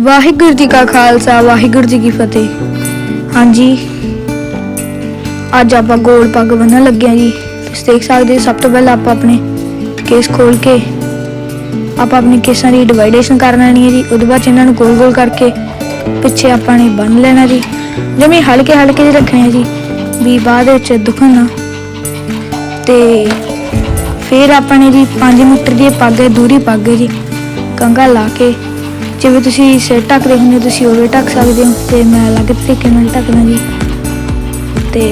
ਵਾਹਿਗੁਰੂ ਜੀ ਕਾ ਖਾਲਸਾ, ਵਾਹਿਗੁਰੂ ਜੀ ਕੀ ਫਤਿਹ। ਹਾਂਜੀ, ਅੱਜ ਆਪਾਂ ਗੋਲ ਪੱਗ ਬੰਨਣ ਲੱਗੇ ਹਾਂ ਜੀ। ਤੁਸੀਂ ਦੇਖ ਸਕਦੇ ਸਭ ਤੋਂ ਪਹਿਲਾਂ ਆਪਾਂ ਆਪਣੇ ਕੇਸ ਖੋਲ ਕੇ ਆਪਾਂ ਆਪਣੇ ਕੇਸਾਂ ਦੀ ਡਿਵਾਈਡੇਸ਼ਨ ਕਰ ਲੈਣੀ ਹੈ ਜੀ। ਉਹਦੇ ਬਾਅਦ 'ਚ ਇਹਨਾਂ ਨੂੰ ਗੋਲ ਗੋਲ ਕਰਕੇ ਪਿੱਛੇ ਆਪਾਂ ਨੇ ਬੰਨ ਲੈਣਾ ਜੀ। ਜਿਵੇਂ ਹਲਕੇ ਹਲਕੇ ਜਿਹੇ ਰੱਖਣੇ ਆ ਜੀ, ਵੀ ਬਾਅਦ ਵਿੱਚ ਦੁਖਣ ਨਾ। ਤੇ ਫਿਰ ਆਪਾਂ ਨੇ ਜੀ 5 ਮੀਟਰ ਦੀ ਪੱਗ ਹੈ, ਦੂਰੀ ਪੱਗ ਹੈ ਜੀ। ਕੰਗਾ ਲਾ ਕੇ ਜਿਵੇਂ ਤੁਸੀਂ ਸਿਰ ਢੱਕਦੇ ਹੁੰਦੇ ਹੋ, ਤੁਸੀਂ ਉਵੇਂ ਢੱਕ ਸਕਦੇ ਹੋ ਤੇ ਮੈਂ ਅਲੱਗ ਤਰੀਕੇ ਨਾਲ ਢੱਕਦਾ ਜੀ ਤੇ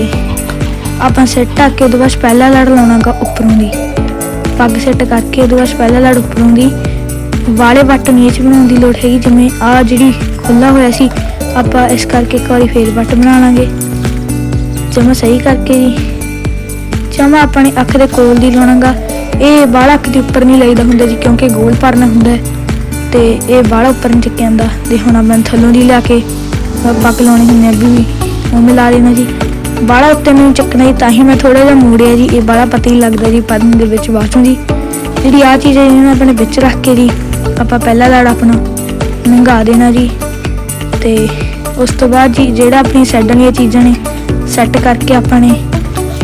ਆਪਾਂ ਸਿਰ ਢੱਕ ਕੇ ਉਹਦੇ ਬਾਅਦ ਪਹਿਲਾ ਲੜ ਲਾਉਣਾਗਾ ਉੱਪਰੋਂ ਦੀ। ਪੱਗ ਸੈੱਟ ਕਰਕੇ ਉਹਦੇ ਬਾਅਦ ਪਹਿਲਾ ਲੜ ਉੱਪਰੋਂ ਦੀ। ਵਾਲੇ ਵੱਟ ਨੀਚ ਬਣਾਉਣ ਦੀ ਲੋੜ ਹੈਗੀ ਜਿਵੇਂ ਆ ਜਿਹੜੀ ਖੁੱਲਾ ਹੋਇਆ ਸੀ ਆਪਾਂ ਇਸ ਕਰਕੇ ਇੱਕ ਵਾਰੀ ਫੇਰ ਵੱਟ ਬਣਾ ਲਾਂਗੇ। ਜਮਾ ਸਹੀ ਕਰਕੇ ਜੀ। ਜਮਾ ਆਪਣੇ ਅੱਖ ਦੇ ਕੋਲ ਦੀ ਲਾਉਣਾਗਾ। ਇਹ ਬਾਹਲਾ ਅੱਖ ਦੇ ਉੱਪਰ ਨਹੀਂ ਲਾਈਦਾ ਹੁੰਦਾ ਜੀ ਕਿਉਂਕਿ ਗੋਲ ਭਰਨਾ ਹੁੰਦਾ ਹੈ। ਤੇ ਇਹ ਬਾਹਲਾ ਉੱਪਰ ਨਹੀਂ ਚੱਕਿਆ ਜਾਂਦਾ ਤੇ ਹੁਣ ਆਪਾਂ ਥੱਲੋਂ ਦੀ ਲਿਆ ਕੇ ਅਹ ਪੱਗ ਲਾਉਣੀ ਅੱਗੇ ਵੀ, ਉਹ ਮਿਲਾ ਦੇਣਾ ਜੀ। ਬਾਹਲਾ ਉੱਤੇ ਨੂੰ ਚੱਕਣਾ ਜੀ, ਤਾਂ ਹੀ ਮੈਂ ਥੋੜਾ ਜਿਹਾ ਮੋੜਿਆ ਜੀ, ਇਹ ਬਾਹਲਾ ਪਤਾ ਹੀ ਲੱਗਦਾ ਜੀ ਪਦਮ ਦੇ ਵਿੱਚ ਬਾਅਦ ਚੋਂ ਜੀ ਜਿਹੜੀ ਆ ਚੀਜ਼ ਹੈ, ਇਹਨੂੰ ਆਪਣੇ ਵਿੱਚ ਰੱਖ ਕੇ ਜੀ, ਆਪਾਂ ਪਹਿਲਾ ਲੜ ਆਪਣਾ ਨੰਗਾ ਦੇਣਾ ਜੀ। ਤੇ ਉਸ ਤੋਂ ਬਾਅਦ ਜੀ, ਜਿਹੜਾ ਆਪਣੀ ਸਾਈਡਾਂ ਦੀਆਂ ਚੀਜ਼ਾਂ ਨੇ, ਸੈੱਟ ਕਰਕੇ ਆਪਾਂ ਨੇ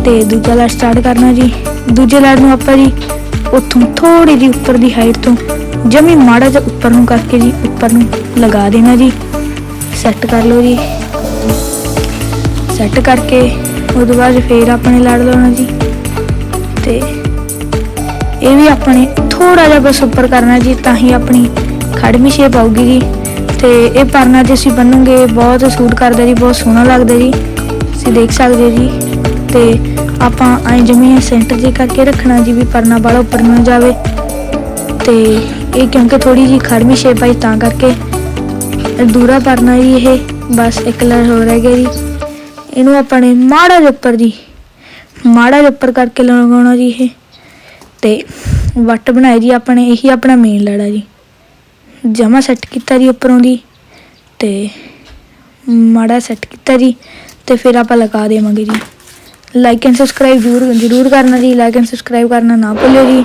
ਤੇ ਦੂਜਾ ਲੜ ਸਟਾਰਟ ਕਰਨਾ ਜੀ। ਦੂਜੇ ਲੜ ਨੂੰ ਆਪਾਂ ਜੀ, ਉੱਥੋਂ ਥੋੜੀ ਜਿਹੀ ਉੱਪਰ ਦੀ ਹਾਈਟ ਤੋਂ ਜਮੀ ਮਾੜਾ ਜਿਹਾ ਉੱਪਰ ਨੂੰ ਕਰਕੇ ਜੀ, ਉੱਪਰ ਨੂੰ ਲਗਾ ਦੇਣਾ ਜੀ। ਸੈੱਟ ਕਰ ਲਓ ਜੀ। ਸੈੱਟ ਕਰਕੇ ਉਹਦੇ ਬਾਅਦ ਫੇਰ ਆਪਣੇ ਲੜ ਲਾਉਣਾ ਜੀ। ਤੇ ਇਹ ਵੀ ਆਪਣੇ ਥੋੜਾ ਜਿਹਾ ਬਸ ਉੱਪਰ ਕਰਨਾ ਜੀ, ਤਾਂ ਹੀ ਆਪਣੀ ਖੜਮੀ ਸ਼ੇਪ ਆਊਗੀ ਜੀ। ਤੇ ਇਹ ਪਰਨਾ ਜੇ ਅਸੀਂ ਬੰਨੂਗੇ, ਬਹੁਤ ਸੂਟ ਕਰਦਾ ਜੀ, ਬਹੁਤ ਸੋਹਣਾ ਲੱਗਦਾ ਜੀ। ਤੁਸੀਂ ਦੇਖ ਸਕਦੇ ਜੀ। ਤੇ ਆਪਾਂ ਐ ਜਮੀ ਸੈਂਟਰ ਜੇ ਕਰਕੇ ਰੱਖਣਾ ਜੀ, ਵੀ ਪਰਨਾ ਵਾਲਾ ਉੱਪਰ ਨਾ ਜਾਵੇ। ਤੇ ਇਹ ਕਿਉਂਕਿ ਥੋੜੀ ਜੀ ਖੜਮੀ ਸ਼ੇਪ ਆਈ ਤਾਂ ਕਰਕੇ ਦੂਰਾ ਭਰਨਾ ਜੀ ਇਹ, ਬਸ ਇੱਕ ਲੜ ਹੋ ਰਹਿ ਗਿਆ ਜੀ। ਇਹਨੂੰ ਆਪਾਂ ਨੇ ਮਾੜਾ ਜਿਹਾ ਉੱਪਰ ਜੀ, ਮਾੜਾ ਜਿਹਾ ਉੱਪਰ ਕਰਕੇ ਲਗਾਉਣਾ ਜੀ ਇਹ। ਤੇ ਵੱਟ ਬਣਾਏ ਜੀ ਆਪਣੇ, ਇਹੀ ਆਪਣਾ ਮੇਨ ਲੜਾ ਜੀ। ਜਮਾ ਸੈੱਟ ਕੀਤਾ ਜੀ ਉੱਪਰੋਂ ਦੀ, ਤੇ ਮਾੜਾ ਸੈੱਟ ਕੀਤਾ ਜੀ, ਤੇ ਫਿਰ ਆਪਾਂ ਲਗਾ ਦੇਵਾਂਗੇ ਜੀ। ਲਾਈਕ ਐਂਡ ਸਬਸਕ੍ਰਾਈਬ ਜ਼ਰੂਰ ਜ਼ਰੂਰ ਕਰਨਾ ਜੀ ਲਾਈਕ ਐਂਡ ਸਬਸਕ੍ਰਾਈਬ ਕਰਨਾ ਨਾ ਭੁੱਲਿਓ ਜੀ।